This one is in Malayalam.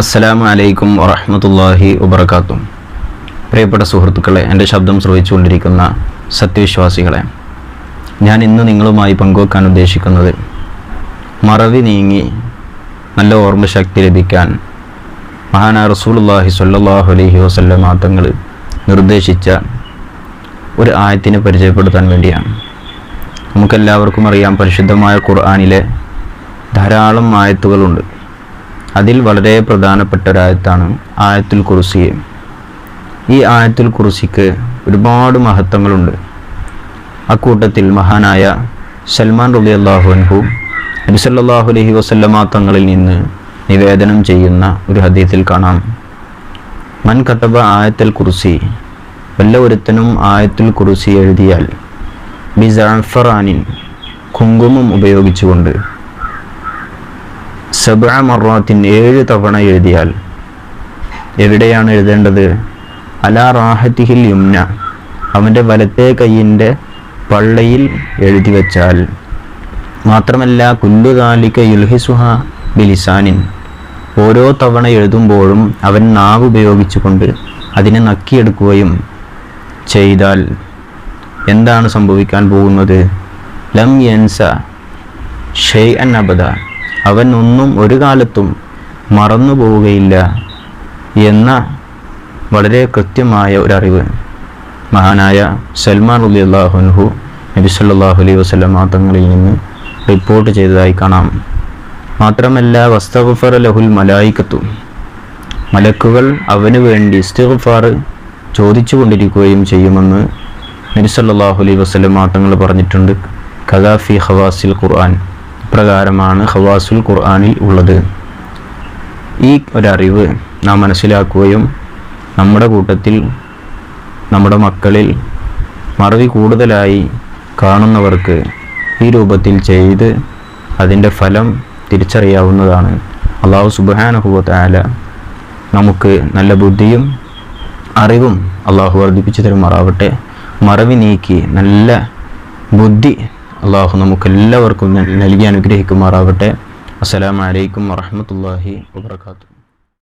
അസ്സലാമു അലൈക്കും വറഹമത്തല്ലാഹി വബർക്കാത്തും പ്രിയപ്പെട്ട സുഹൃത്തുക്കളെ എന്റെ ശബ്ദം ശ്രവിച്ചുകൊണ്ടിരിക്കുന്ന സത്യവിശ്വാസികളെ ഞാൻ ഇന്ന് നിങ്ങളുമായി പങ്കുവെക്കാൻ ഉദ്ദേശിക്കുന്നത് മറവി നീങ്ങി നല്ല ഓർമ്മശക്തി ലഭിക്കാൻ മഹാനാ റസൂലുള്ളാഹി സല്ലാഹു അലഹി വസല്ലമ തങ്ങൾ നിർദ്ദേശിച്ച ഒരു ആയത്തിനെ പരിചയപ്പെടുത്താൻ വേണ്ടിയാണ്. നമുക്കെല്ലാവർക്കും അറിയാം പരിശുദ്ധമായ ഖുർആാനിലെ ധാരാളം ആയത്തുകളുണ്ട്. അതിൽ വളരെ പ്രധാനപ്പെട്ട ഒരായത്താണ് ആയത്തുൽ കുർസി. ഈ ആയത്തുൽ കുറുസിക്ക് ഒരുപാട് മഹത്വങ്ങളുണ്ട്. അക്കൂട്ടത്തിൽ മഹാനായ സൽമാൻ റബി അള്ളാഹു അൻഹു നബി സല്ലല്ലാഹു അലൈഹി വസല്ലമ തങ്ങളിൽ നിന്ന് നിവേദനം ചെയ്യുന്ന ഒരു ഹദീത്തിൽ കാണാം. മൻ കട്ടബ ആയത്തുൽ കുറുസി വല്ല ഒരുത്തനും ആയത്തുൽ കുറുസി എഴുതിയാൽ ബിസഫറാനിൻ കുങ്കുമം ഉപയോഗിച്ചുകൊണ്ട് സബ മറാത്തിൻ ഏഴ് തവണ എഴുതിയാൽ എവിടെയാണ് എഴുതേണ്ടത്? അലാ റാഹത്തിഹിൽ യുംന. അവന്റെ വലത്തെ കൈയിന്റെ പള്ളയിൽ എഴുതി വച്ചാൽ. മാത്രമല്ല കുല്ലുതാലിക്ക യുൽഹിസുഹ ബിലിസാനിൻ. ഓരോ തവണ എഴുതുമ്പോഴും അവൻ നാവ് ഉപയോഗിച്ചുകൊണ്ട് അതിനെ നക്കിയെടുക്കുകയും ചെയ്താൽ എന്താണ് സംഭവിക്കാൻ പോകുന്നത്? ലം യൻസ ഷെയ് അൻ അബദ. അവൻ ഒന്നും ഒരു കാലത്തും മറന്നു പോവുകയില്ല എന്ന വളരെ കൃത്യമായ ഒരറിവ്. മഹാനായ സൽമാൻ അലി അള്ളാഹുൻഹു നബി സല്ലല്ലാഹു അലൈഹി വസല്ലം തങ്ങളിൽ നിന്ന് റിപ്പോർട്ട് ചെയ്തതായി കാണാം. മാത്രമല്ല വസ്തഫർ ലഹുൽ മലായിക്കത്തു. മലക്കുകൾ അവന് വേണ്ടി ഇസ്തിഗ്ഫാർ ചോദിച്ചു കൊണ്ടിരിക്കുകയും ചെയ്യുമെന്ന് നബി സല്ലല്ലാഹു അലൈഹി വസല്ലം തങ്ങൾ പറഞ്ഞിട്ടുണ്ട്. കദാഫി ഹവാസിൽ ഖുർആൻ. ഇപ്രകാരമാണ് ഹവാസുൽ ഖുർആാനിൽ ഉള്ളത്. ഈ ഒരറിവ് നാം മനസ്സിലാക്കുകയും നമ്മുടെ കൂട്ടത്തിൽ നമ്മുടെ മക്കളിൽ മറവി കൂടുതലായി കാണുന്നവർക്ക് ഈ രൂപത്തിൽ ചെയ്ത് അതിന്റെ ഫലം തിരിച്ചറിയാവുന്നതാണ്. അള്ളാഹു സുബാനുഭവത്തായ നമുക്ക് നല്ല ബുദ്ധിയും അറിവും അള്ളാഹു വർദ്ധിപ്പിച്ചു തരുമാറാവട്ടെ. മറവി നീക്കി നല്ല ബുദ്ധി അള്ളാഹു നമുക്കെല്ലാവർക്കും നൽകി അനുഗ്രഹിക്കുമാറാവട്ടെ. അസ്സലാമലൈക്കും വറഹമത്തല്ലാഹി വാത്തു